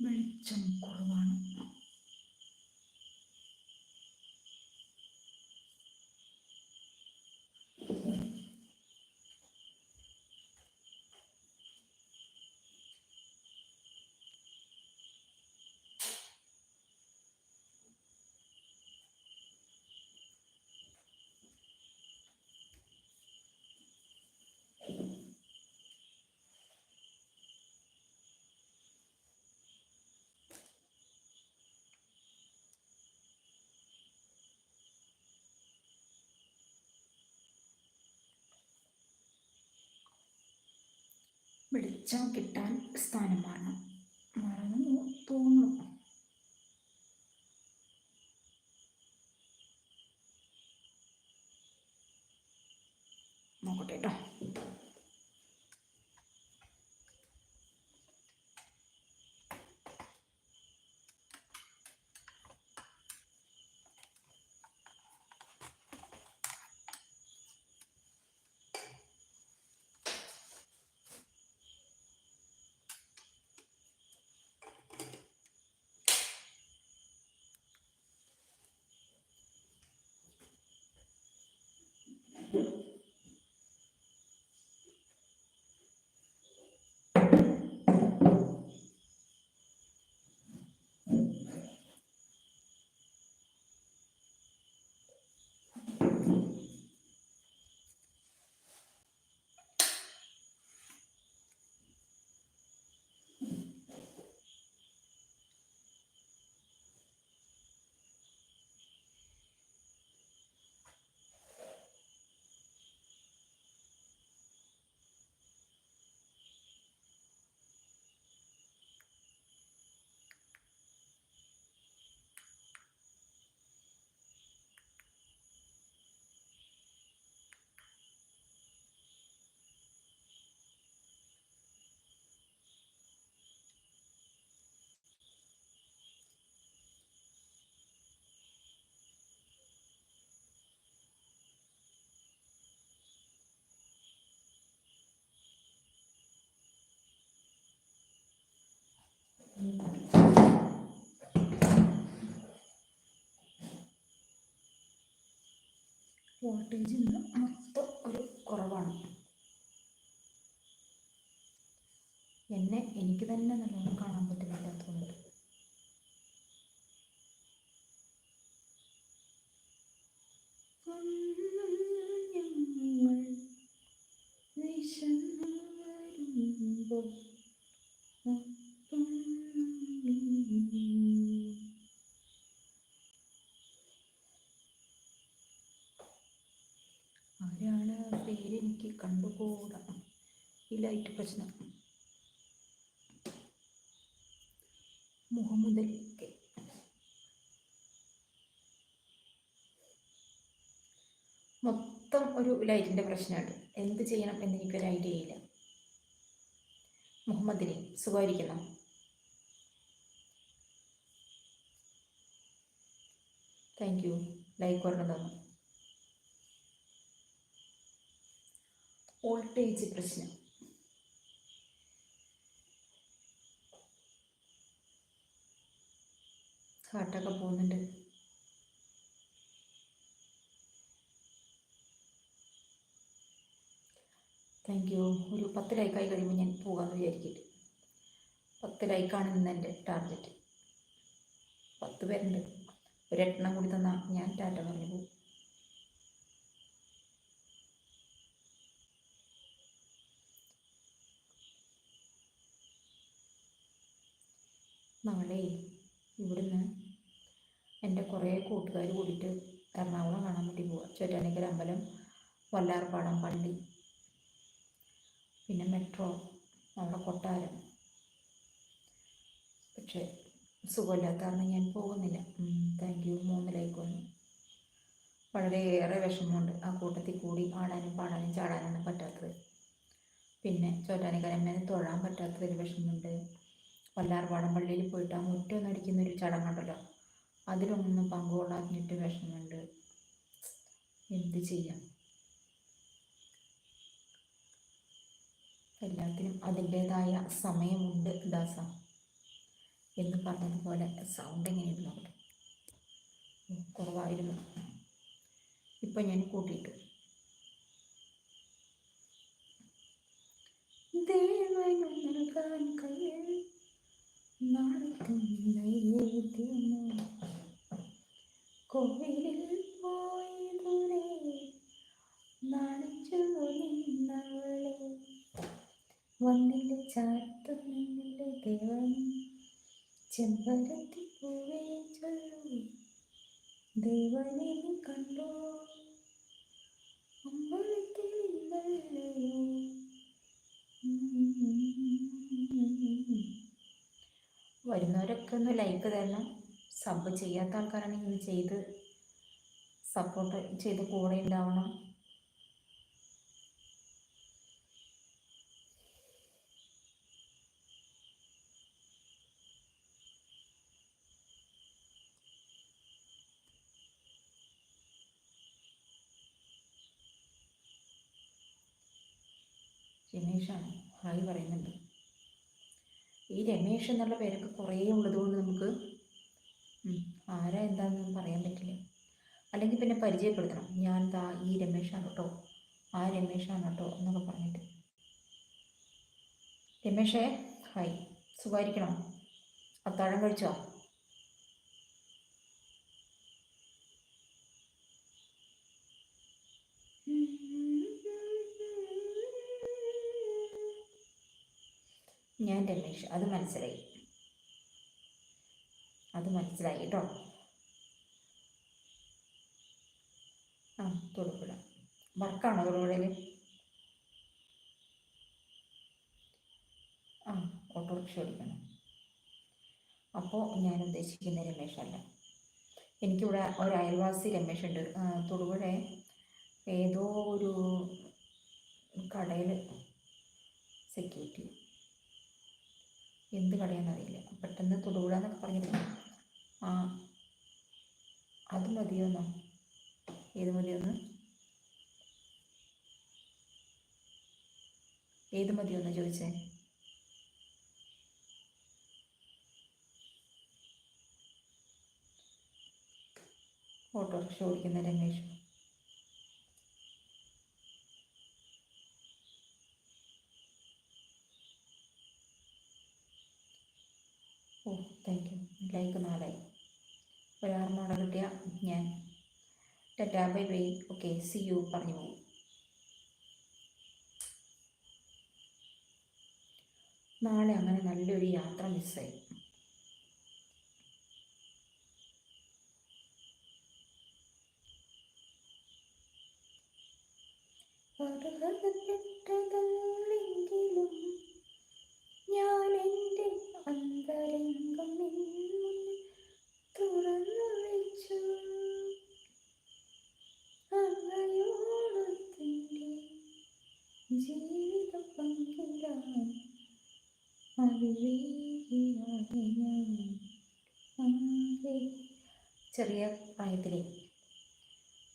വെളിച്ചം കുറവാണ്. വെളിച്ചം കിട്ടാൻ സ്ഥാനമാണ്. മറന്നു തോന്നുന്നു നോക്കട്ടെ കേട്ടോ വോൾട്ടേജ് ഇന്ന് മൊത്തം ഒരു കുറവാണ്. എന്നെ എനിക്ക് തന്നെ നല്ലോണം കാണാൻ പറ്റുന്നില്ലാത്തതുകൊണ്ട് ഞങ്ങൾ വരുമ്പോൾ കണ്ടുകൂടാ ഈ ലൈറ്റ് പ്രശ്നം. മുഹമ്മദ് അലി മൊത്തം ഒരു ലൈറ്റിന്റെ പ്രശ്നമുണ്ട്. എന്ത് ചെയ്യണം എന്ന് എനിക്കൊരു ഐഡിയ ഇല്ല. Muhammad Ali thank you like ഒരെണ്ണം തന്നു വോൾട്ടേജ് പ്രശ്നം. ഹാർട്ടൊക്കെ പോകുന്നുണ്ട്. താങ്ക് യു ഒരു പത്ത് ലൈക്കായി കഴിയുമ്പോൾ ഞാൻ പോകാമെന്ന് വിചാരിക്കില്ല പത്ത് ലൈക്കാണ് ഇന്ന് എന്റെ ടാർഗറ്റ് പത്ത് പേരുണ്ട്. ഒരെണ്ണം കൂടി തന്നാൽ ഞാൻ ടാറ്റ പറഞ്ഞു പോകും. നാളെ ഇവിടുന്ന് എന്റെ കുറേ കൂട്ടുകാർ കൂടിയിട്ട് എറണാകുളം കാണാൻ വേണ്ടി പോവാം. ചോറ്റാനിക്കര അമ്പലം വല്ലാർപാടം പള്ളി പിന്നെ മെട്രോ നമ്മുടെ കൊട്ടാരം. പക്ഷേ സുഖമില്ലാത്ത കാരണം ഞാൻ പോകുന്നില്ല. താങ്ക് യു മൂന്നിലേക്ക് വന്നു വളരെയേറെ വിഷമമുണ്ട് ആ കൂട്ടത്തിൽ കൂടി ആടാനും പാടാനും ചാടാനൊന്നും പറ്റാത്തത്. പിന്നെ ചോറ്റാനിക്കരമ്മേനെ തൊഴാൻ പറ്റാത്തതൊരു വിഷമമുണ്ട്. വല്ലാർപാടം പള്ളിയിൽ പോയിട്ട് ആ മുറ്റം അടിക്കുന്ന ഒരു ചടങ്ങുണ്ടല്ലോ അതിലൊന്നും പങ്കുകൊള്ളാഞ്ഞിട്ട് വിഷമമുണ്ട്. എന്ത് ചെയ്യാം? എല്ലാത്തിനും അതിന്റെതായ സമയമുണ്ട് ദാസ. എന്ന് പറഞ്ഞതുപോലെ സൗണ്ട് എങ്ങനെയുണ്ട് നോക്കട്ടെ കുറവായിരുന്നു. ഇപ്പം ഞാൻ കൂട്ടിയിട്ടു. ദേവനും നൽകാൻ ചെമ്പരത്തി പൂവേ ചൊല്ലു ദേവനെ കണ്ടോ? അമ്പലത്തിൽ ഇന്നല്ലയോ വരുന്നവരൊക്കെ ഒന്ന് ലൈക്ക് തരണം. സബ് ചെയ്യാത്ത ആൾക്കാരാണെങ്കിൽ ചെയ്ത് സപ്പോർട്ട് ചെയ്ത് കൂടെ ഉണ്ടാവണം. രമേഷാണ് ഹായ് പറയുന്നുണ്ട്. ഈ രമേഷ് എന്നുള്ള പേരൊക്കെ കുറേ ഉള്ളതുകൊണ്ട് നമുക്ക് ആരാ എന്താണെന്ന് പറയാൻ പറ്റില്ല. അല്ലെങ്കിൽ പിന്നെ പരിചയപ്പെടുത്തണം. ഞാൻ താ ഈ രമേഷാണ് കേട്ടോ ആ രമേഷാണ് കേട്ടോ എന്നൊക്കെ പറഞ്ഞിട്ട്. രമേഷേ ഹായ്. സുഖമായിരിക്കണോ? അത്താഴം കഴിച്ചോ? ഞാൻ രമേഷ് അത് മനസ്സിലായി. അത് മനസ്സിലായി കേട്ടോ. ആ തൊടുപുഴ. വർക്കാണോ തൊടുപുഴയിൽ? ആ ഓട്ടോറിക്ഷ ഓടിക്കണം. അപ്പോൾ ഞാൻ ഉദ്ദേശിക്കുന്ന രമേശല്ല എനിക്കിവിടെ ഒരു അയൽവാസി രമേശുണ്ട്. തൊടുപുഴ ഏതോ ഒരു കടയിൽ സെക്യൂരിറ്റി എന്ത് കടയാണെന്നറിയില്ല പെട്ടെന്ന് തൊടുകൂടാന്നൊക്കെ പറഞ്ഞിട്ട് ആ അത് മതിയോന്നോ? ഏത് മതിയൊന്ന്? ഏത് മതിയൊന്ന് ചോദിച്ചേ? ഓട്ടോറിക്ഷ ഓടിക്കുന്ന Ramesh oh thank you like നാലായി ഒരാറിനോടെ കിട്ടിയ ഞാൻ tata bye bye okay see you പറഞ്ഞു പോകും. നാളെ അങ്ങനെ നല്ലൊരു യാത്ര മിസ്സായി ചെറിയ പ്രായത്തിൽ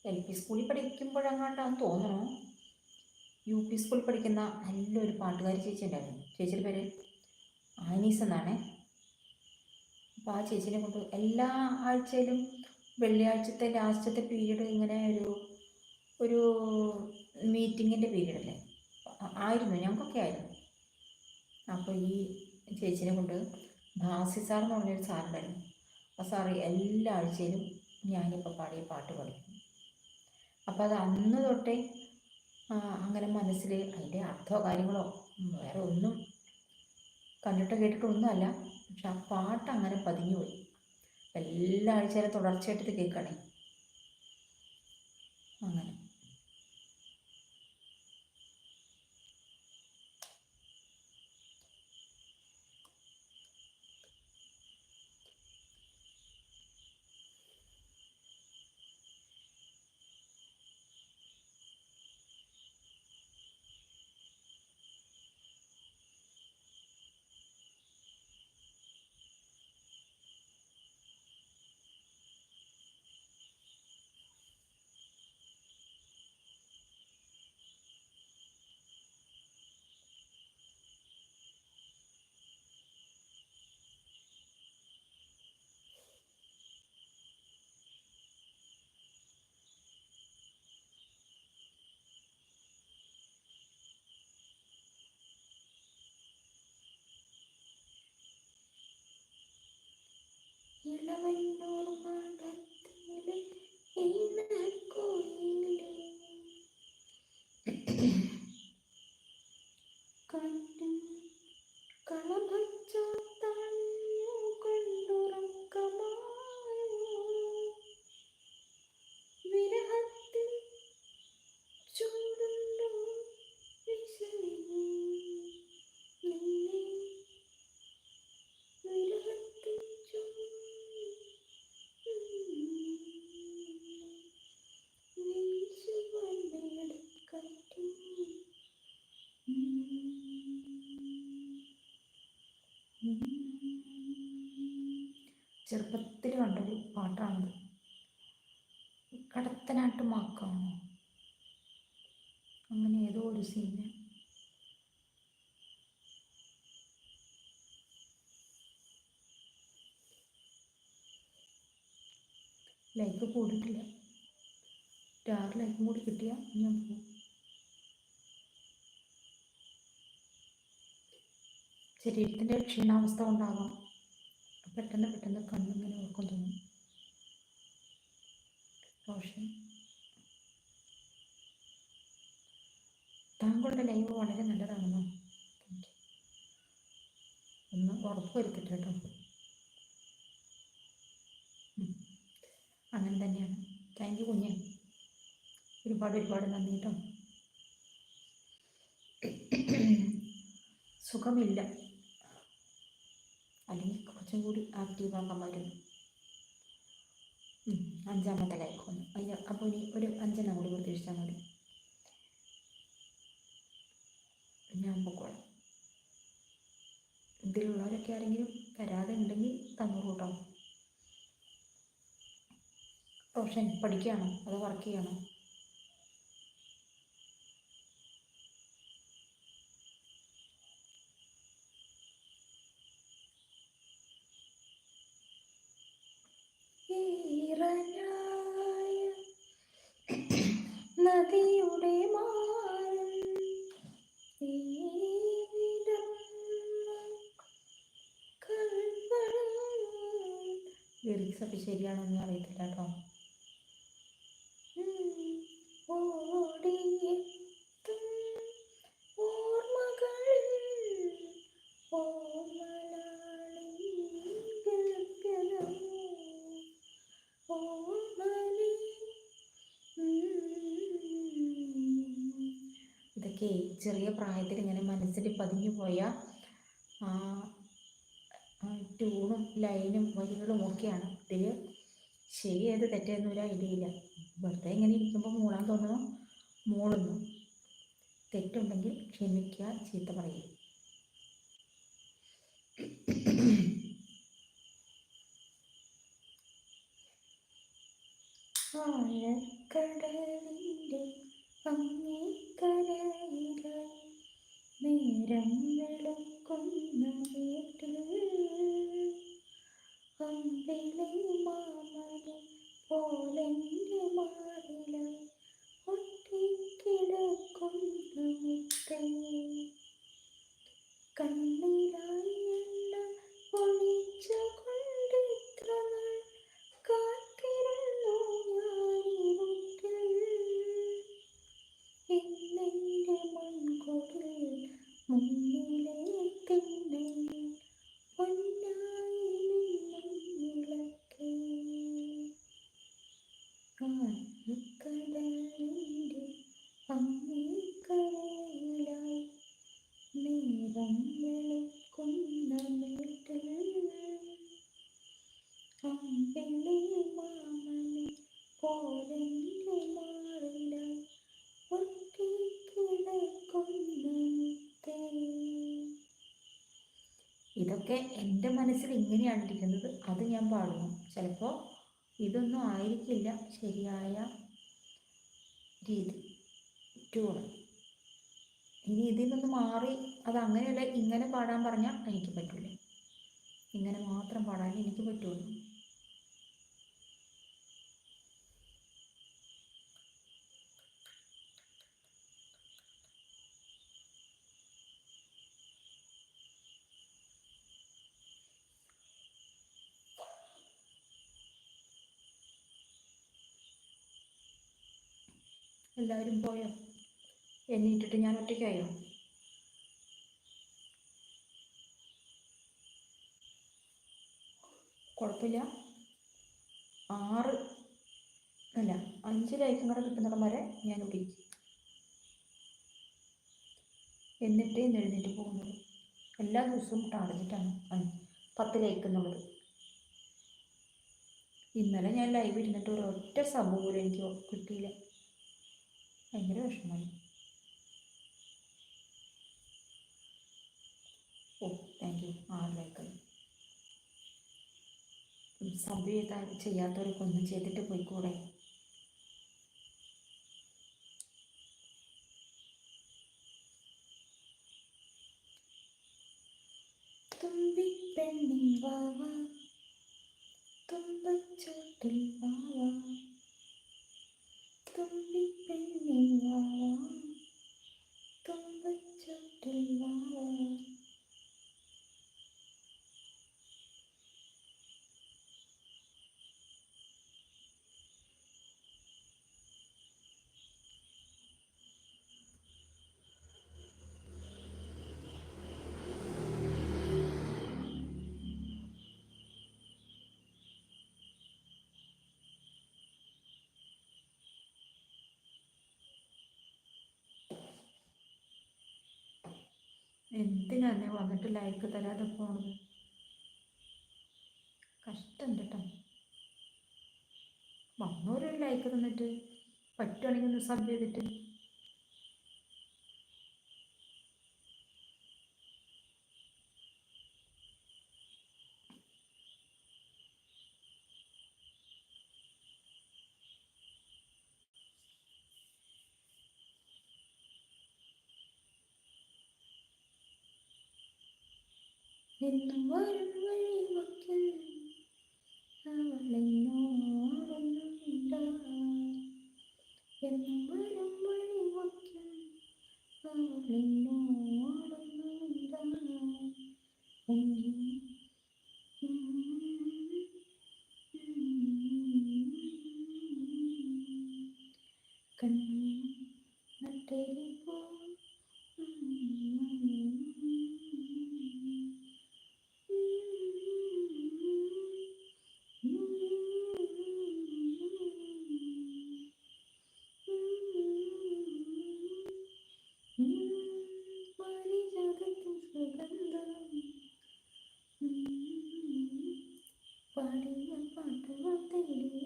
എൽ പി സ്കൂളിൽ പഠിക്കുമ്പോഴെങ്ങാണ്ടാന്ന് തോന്നുന്നു യു പി സ്കൂളിൽ പഠിക്കുന്ന നല്ലൊരു പാട്ടുകാരി ചേച്ചി ഉണ്ടായിരുന്നു. ചേച്ചിയുടെ പേര് ആനീസ് എന്നാണ്. അപ്പോൾ ആ ചേച്ചിനെ കൊണ്ട് എല്ലാ ആഴ്ചയിലും വെള്ളിയാഴ്ചത്തെ ലാസ്റ്റത്തെ പീരീഡ് ഇങ്ങനെ ഒരു ഒരു മീറ്റിങ്ങിന്റെ പീരീഡല്ലേ ആയിരുന്നു. ഞങ്ങൾക്കൊക്കെ ആയിരുന്നു. അപ്പോൾ ഈ ചേച്ചിനെ കൊണ്ട് ഭാസി സാർ എന്ന് പറഞ്ഞൊരു സാറുണ്ടായിരുന്നു. സാറ് എല്ലാ ആഴ്ചയിലും ഞാനിപ്പോൾ പാടിയ പാട്ട് പഠിക്കും അപ്പോൾ അത് അന്ന് തൊട്ടേ അങ്ങനെ മനസ്സിൽ അതിന്റെ അർത്ഥമോ കാര്യങ്ങളോ വേറെ ഒന്നും കണ്ടിട്ട് കേട്ടിട്ടോ പക്ഷെ ആ പാട്ട് അങ്ങനെ പതിഞ്ഞു പോയി എല്ലാ ആഴ്ചയിലും തുടർച്ചയായിട്ട് ഇത് കേൾക്കണേ ಇಳವನ್ನೂ ചെറുപ്പത്തിൽ കണ്ടൊരു പാട്ടാണത്. കടത്തനാട്ട് മാക്കാണോ അങ്ങനെ ഏതോ ഒരു സീന്. ലൈക്ക് കൂടിയിട്ടില്ല. ആറ് ലൈക്കും കൂടി കിട്ടിയാൽ ഞാൻ പോകും ശരീരത്തിന്റെ ക്ഷീണാവസ്ഥ കൊണ്ടാകാം പെട്ടെന്ന് പെട്ടെന്ന് കണ്ണിങ്ങനെ ഓർക്കാൻ തോന്നും. റോഷൻ. താങ്കളുടെ ലൈവ് വളരെ നല്ലതാണെന്നോ? ഒന്ന് ഉറപ്പ് വരുത്തട്ടെ കേട്ടോ. അങ്ങനെ തന്നെയാണ്. താങ്ക് യു കുഞ്ഞെ. ഒരുപാട് ഒരുപാട് നന്ദി കേട്ടോ. സുഖമില്ല. അല്ലെങ്കിൽ കുറച്ചും കൂടി ആക്റ്റീവ് ആക്കാമായിരുന്നു ഉം, അഞ്ചാമത്തെ ലൈക്ക് വന്നു അതിന് അപ്പോൾ ഇനി ഒരു അഞ്ചെണ്ണം കൂടി പ്രതീക്ഷിച്ചാൽ മതി. ഞാൻ പൊക്കോളാം. ഇതിലുള്ളവരൊക്കെ ആരെങ്കിലും വരാതെ ഉണ്ടെങ്കിൽ തന്നോളൂ കേട്ടോ. റോഷൻ പഠിക്കുകയാണോ? അതോ വർക്ക് ചെയ്യണോ ഒക്കെ ശരിയാണോന്ന് അറിയത്തില്ല കേട്ടോ. ഇതൊക്കെ ചെറിയ പ്രായത്തിൽ ഇങ്ങനെ മനസ്സിൽ പതിഞ്ഞു പോയ ആ ട്യൂണും ലൈനും വരികളും ഒക്കെയാണ്. ഇതിൽ ശരി ഏത് ഐഡിയ ഇല്ല വെറുതെ ഇങ്ങനെ ഇരിക്കുമ്പോൾ മൂളാൻ തോന്നുന്നു മൂളുന്നു. തെറ്റുണ്ടെങ്കിൽ ക്ഷമിക്കുക ചീത്ത പറയും ആഴക്കടലിന്റെ അങ്ങേക്കരയിലായി നേരം വെളുക്കുന്ന വീട്ടിൽ അമ്പിളി മാമനെ പോലെന്റെ മാറിലായി ഒട്ടിക്കിടക്കുന്ന മുത്തേ കണ്ണിലായി എണ്ണ ഒളിച്ചു കൊണ്ടിത്ര നാൾ കാത്തിരുന്നു ഞാനിരുട്ടിൽ. ഇന്നെന്റെ മൺകുടിൽ മുന്നിലെ ഇതൊക്കെ എന്റെ മനസ്സിൽ ഇങ്ങനെയാണ് ഇരിക്കുന്നത്. അത് ഞാൻ പാടുന്നു. ചിലപ്പോൾ ഇതൊന്നും ആയിരിക്കില്ല ശരിയായ രീതി. ട്യൂണ് ഇനി ഇതിൽ നിന്ന് മാറി അത് അങ്ങനെയല്ല ഇങ്ങനെ പാടാൻ പറഞ്ഞാൽ എനിക്ക് പറ്റില്ല ഇങ്ങനെ മാത്രം പാടാൻ എനിക്ക് പറ്റുള്ളൂ. എല്ലാവരും പോയോ? എന്നിട്ടിട്ട് ഞാൻ ഒറ്റയ്ക്കായോ? കുഴപ്പമില്ല. ആറ് അല്ല അഞ്ച് ലൈക്കും കൂടെ കിട്ടുന്നിടം വരെ ഞാൻ വിളിക്കും എന്നിട്ട് എഴുന്നേറ്റ് പോകുന്നത് എല്ലാ ദിവസവും ടാർഗറ്റാണ് പത്ത് ലൈക്ക് എന്നുള്ളത് ഇന്നലെ ഞാൻ ലൈവ് ഇരുന്നിട്ട് ഒരൊറ്റ സബ് പോലും എനിക്ക് കിട്ടിയില്ല. ഭയങ്കര വിഷമമായി. ഓ താങ്ക് യു ആറ് ലൈക്ക് സബ് ചെയ്താൽ ചെയ്യാത്തവരൊക്കെ ഒന്നും ചെയ്തിട്ട് പോയിക്കൂടെ? എന്തിനാണ് വന്നിട്ട് ലൈക്ക് തരാതെ പോണത്? കഷ്ടം കേട്ടോ വന്നോരൊരു ലൈക്ക് തന്നിട്ട് പറ്റുവാണെങ്കിൽ ഒന്ന് സബ് ചെയ്തിട്ട്. en tu amor, en tu amor. Tali 放到底里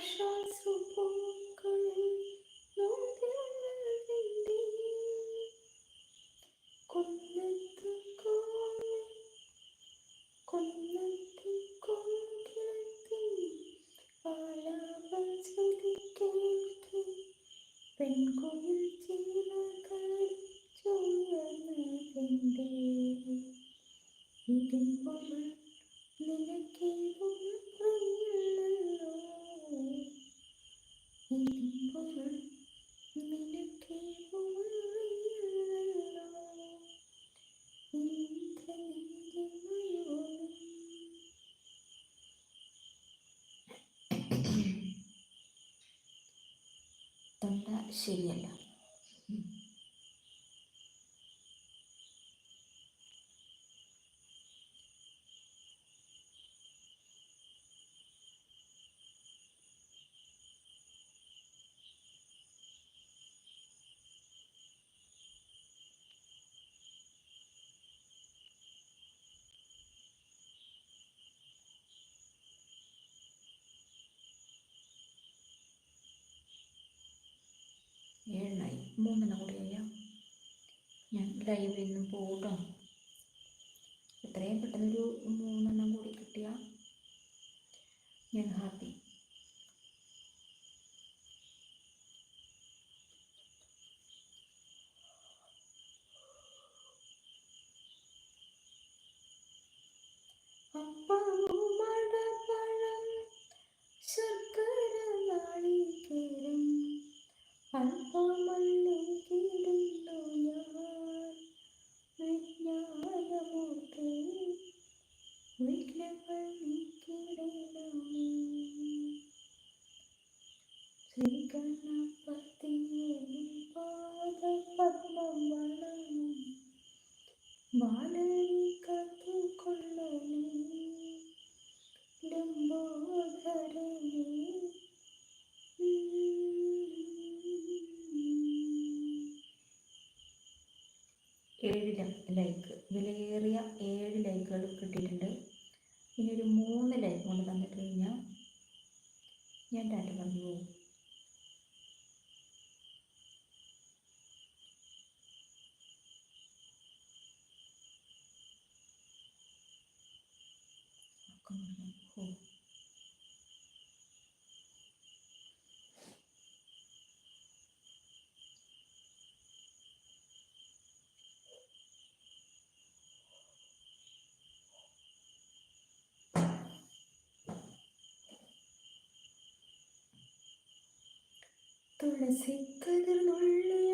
Sure. മൂന്നെണ്ണം കൂടി ചെയ്യാം. ഞാൻ ലൈവിൽ നിന്ന് പോകട്ടോ എത്രയും പെട്ടെന്നൊരു മൂന്നെണ്ണം കൂടി കിട്ടിയാൽ ഞാൻ ഹാപ്പി അപ്പവും ലൈക്കുകൾ കിട്ടിയിട്ടുണ്ട്. ഇനി ഒരു മൂന്ന് ലൈക്ക് കൊണ്ട് തന്നിട്ട് കഴിഞ്ഞാൽ ഞാൻ ഡാറ്റ പറഞ്ഞു പോകും. ഒക്കെ പറഞ്ഞു. ഓ തുളസിക്കതിർ നുള്ളിയെടുത്ത്